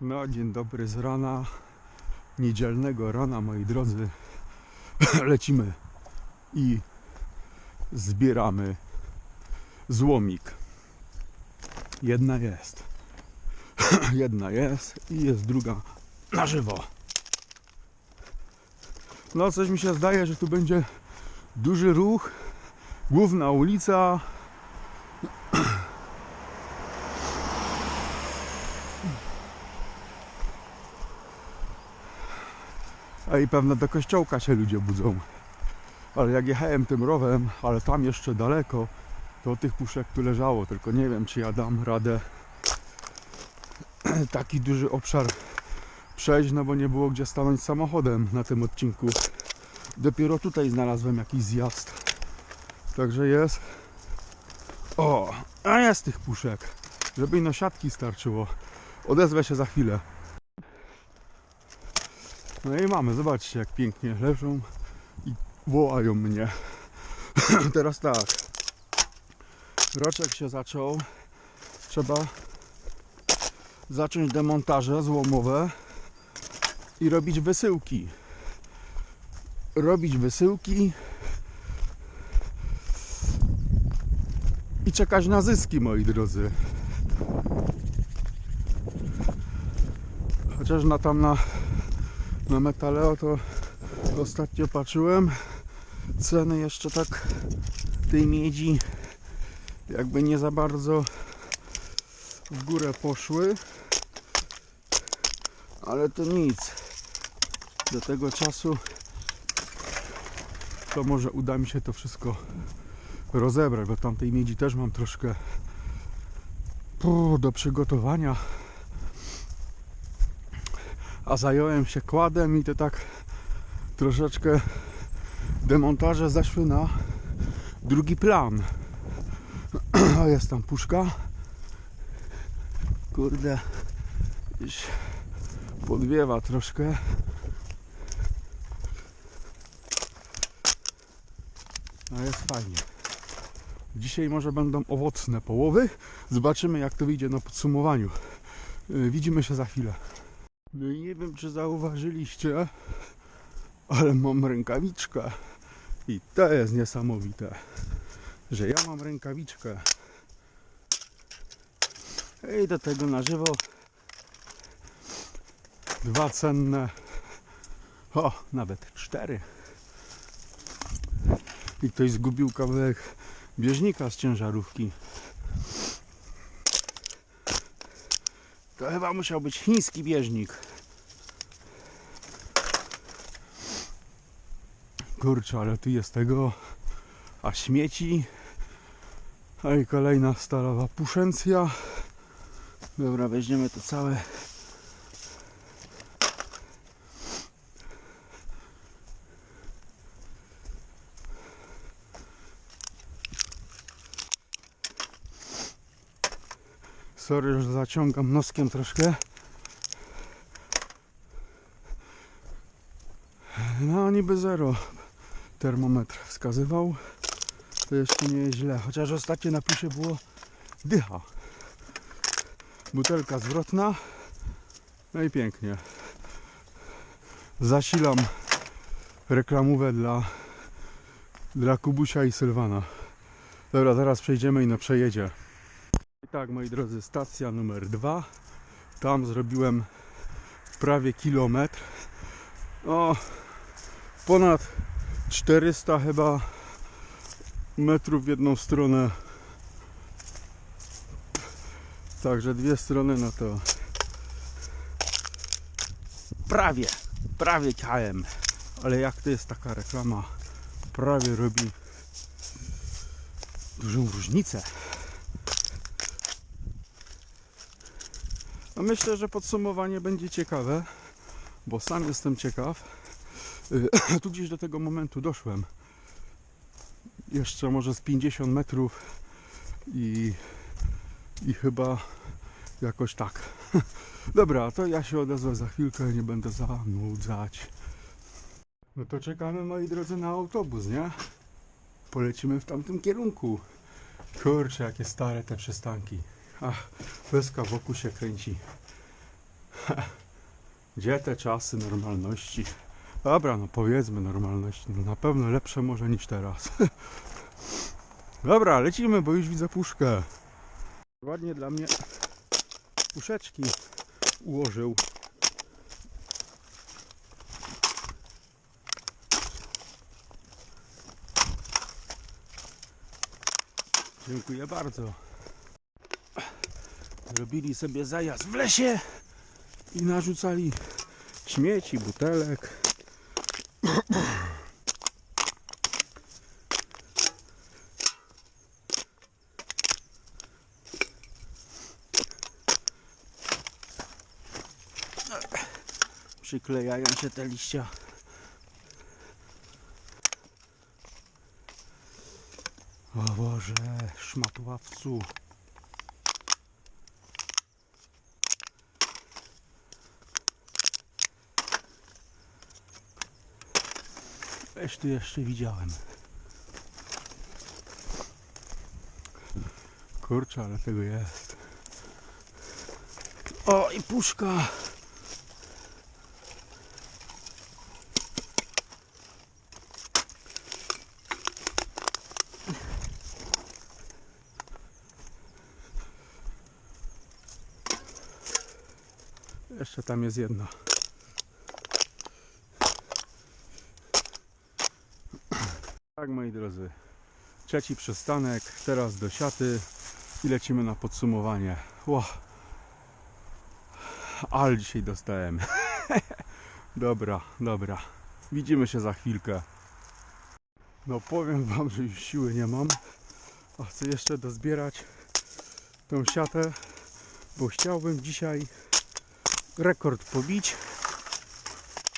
No, dzień dobry z rana, niedzielnego rana, moi drodzy. Lecimy i zbieramy złomik. Jedna jest. Jedna jest i jest druga na żywo. No, coś mi się zdaje, że tu będzie duży ruch, główna ulica. I pewno do kościołka się ludzie budzą. Ale jak jechałem tym rowem, ale tam jeszcze daleko, to tych puszek tu leżało, tylko nie wiem czy ja dam radę taki duży obszar przejść, no bo nie było gdzie stanąć samochodem na tym odcinku. Dopiero tutaj znalazłem jakiś zjazd. Także jest. O, a jest tych puszek. Żeby ino siatki starczyło. Odezwę się za chwilę. No i mamy, zobaczcie jak pięknie leżą i wołają mnie. Teraz tak. Roczek się zaczął. Trzeba zacząć demontaże złomowe i robić wysyłki. Robić wysyłki i czekać na zyski, moi drodzy. Chociaż na tam na, na Metaleo to ostatnio patrzyłem. Ceny jeszcze tak tej miedzi jakby nie za bardzo w górę poszły. Ale to nic. Do tego czasu to może uda mi się to wszystko rozebrać, bo tamtej miedzi też mam troszkę do przygotowania. A zająłem się kładem i to tak troszeczkę demontaże zeszły na drugi plan. A jest tam puszka. Kurde, podwiewa troszkę. No jest fajnie. Dzisiaj może będą owocne połowy. Zobaczymy jak to wyjdzie na podsumowaniu. Yy, Widzimy się za chwilę. No i nie wiem czy zauważyliście, ale mam rękawiczkę. I to jest niesamowite, że ja mam rękawiczkę. I do tego na żywo dwa cenne, o nawet cztery. I ktoś zgubił kawałek bieżnika z ciężarówki. To chyba musiał być chiński bieżnik. Kurczę, ale tu jest tego, a śmieci. A i kolejna stalowa puszencja. Dobra, weźmiemy to całe. Sorry, że zaciągam noskiem troszkę. No niby zero termometr wskazywał. To jeszcze nie jest źle. Chociaż ostatnio na plusie było dycha. Butelka zwrotna. No i pięknie. Zasilam reklamówę dla, dla Kubusia i Sylwana. Dobra, zaraz przejdziemy i na przejedzie. Tak, moi drodzy, stacja numer dwa. Tam zrobiłem prawie kilometr. O, ponad 400 chyba metrów w jedną stronę. Także dwie strony, no to prawie, prawie KM. Ale jak to jest taka reklama, prawie robi dużą różnicę. A myślę, że podsumowanie będzie ciekawe, bo sam jestem ciekaw. Y, Tu gdzieś do tego momentu doszłem. Jeszcze może z 50 metrów i, i chyba jakoś tak. Dobra, to ja się odezwę za chwilkę, nie będę zanudzać. No to czekamy moi drodzy na autobus, nie? Polecimy w tamtym kierunku. Kurczę, jakie stare te przystanki. Ach, łezka wokół się kręci. Gdzie te czasy normalności? Dobra, no powiedzmy normalności. No na pewno lepsze może niż teraz. Dobra, lecimy, bo już widzę puszkę. Ładnie dla mnie puszeczki ułożył. Dziękuję bardzo. Zrobili sobie zajazd w lesie i narzucali śmieci, butelek. Przyklejają się te liścia. O Boże, szmatławcu. Weź tu jeszcze widziałem. Kurczę, ale tego jest. O, i puszka. Jeszcze tam jest jedna. Tak moi drodzy, trzeci przystanek, teraz do siaty i lecimy na podsumowanie. Ło. Ale dzisiaj dostałem. dobra, dobra. Widzimy się za chwilkę. No powiem wam, że już siły nie mam. A chcę jeszcze dozbierać tą siatę, bo chciałbym dzisiaj rekord pobić.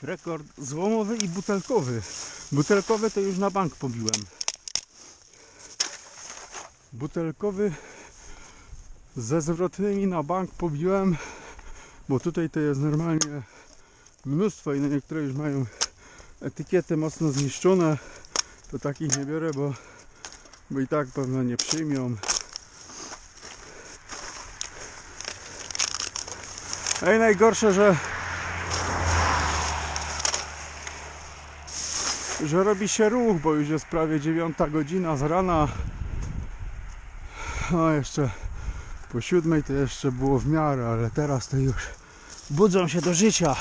Rekord złomowy i butelkowy. Butelkowy to już na bank pobiłem. Butelkowy ze zwrotnymi na bank pobiłem, bo tutaj to jest normalnie mnóstwo i na niektóre już mają etykiety mocno zniszczone. To takich nie biorę, bo, bo i tak pewno nie przyjmią. No i najgorsze, że że robi się ruch, bo już jest prawie 9 godzina z rana. A jeszcze po siódmej to jeszcze było w miarę, ale teraz to już budzą się do życia.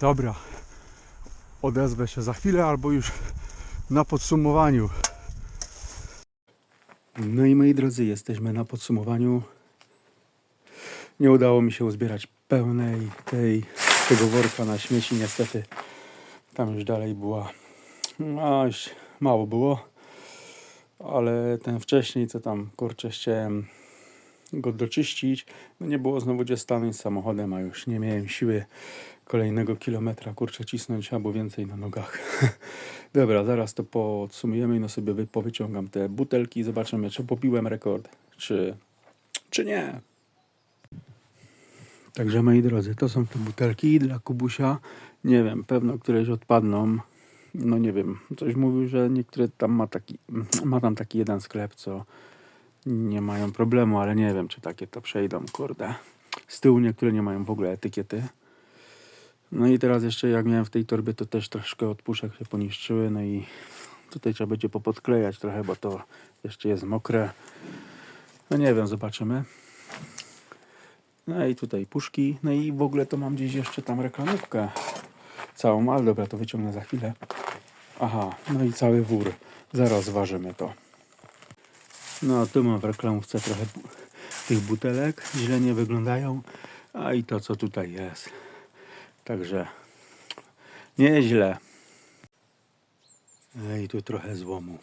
Dobra, odezwę się za chwilę albo już na podsumowaniu. No i moi drodzy, jesteśmy na podsumowaniu. Nie udało mi się uzbierać pełnej tej, tego worka na śmieci, niestety. Tam już dalej była, no już mało było. Ale ten wcześniej, co tam kurczę chciałem go doczyścić, no nie było znowu gdzie stanąć samochodem, a już nie miałem siły kolejnego kilometra kurczę cisnąć albo więcej na nogach. Dobra, zaraz to podsumujemy i no sobie wy- powyciągam te butelki i zobaczymy, czy pobiłem rekord, czy, czy nie. Także moi drodzy, to są te butelki dla Kubusia. Nie wiem, pewno któreś odpadną. No nie wiem, coś mówił, że niektóre tam ma taki, ma tam taki jeden sklep, co nie mają problemu, ale nie wiem, czy takie to przejdą, kurde. Z tyłu niektóre nie mają w ogóle etykiety. No i teraz jeszcze jak miałem w tej torbie, to też troszkę od puszek się poniszczyły, no i tutaj trzeba będzie popodklejać trochę, bo to jeszcze jest mokre. No nie wiem, zobaczymy. No i tutaj puszki, no i w ogóle to mam gdzieś jeszcze tam reklamówkę całą, ale dobra, to wyciągnę za chwilę. Aha, no i cały wór, zaraz ważymy to. No tu mam w reklamówce trochę tych butelek, źle nie wyglądają, a i to co tutaj jest. Także nieźle. No i tu trochę złomu.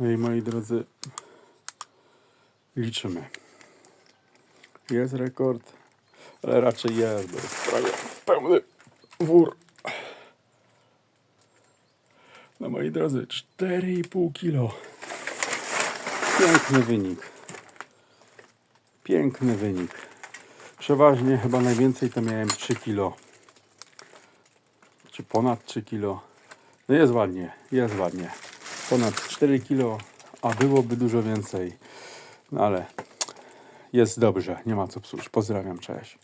No i moi drodzy, liczymy. Jest rekord, ale raczej jest, bo jest prawie pełny wór. No moi drodzy, 4,5 kilo. Piękny wynik. Piękny wynik. Przeważnie chyba najwięcej to miałem 3 kilo. Czy ponad 3 kilo. No jest ładnie, jest ładnie. Ponad 4 kilo, a byłoby dużo więcej. No ale jest dobrze, nie ma co psuć. Pozdrawiam, cześć.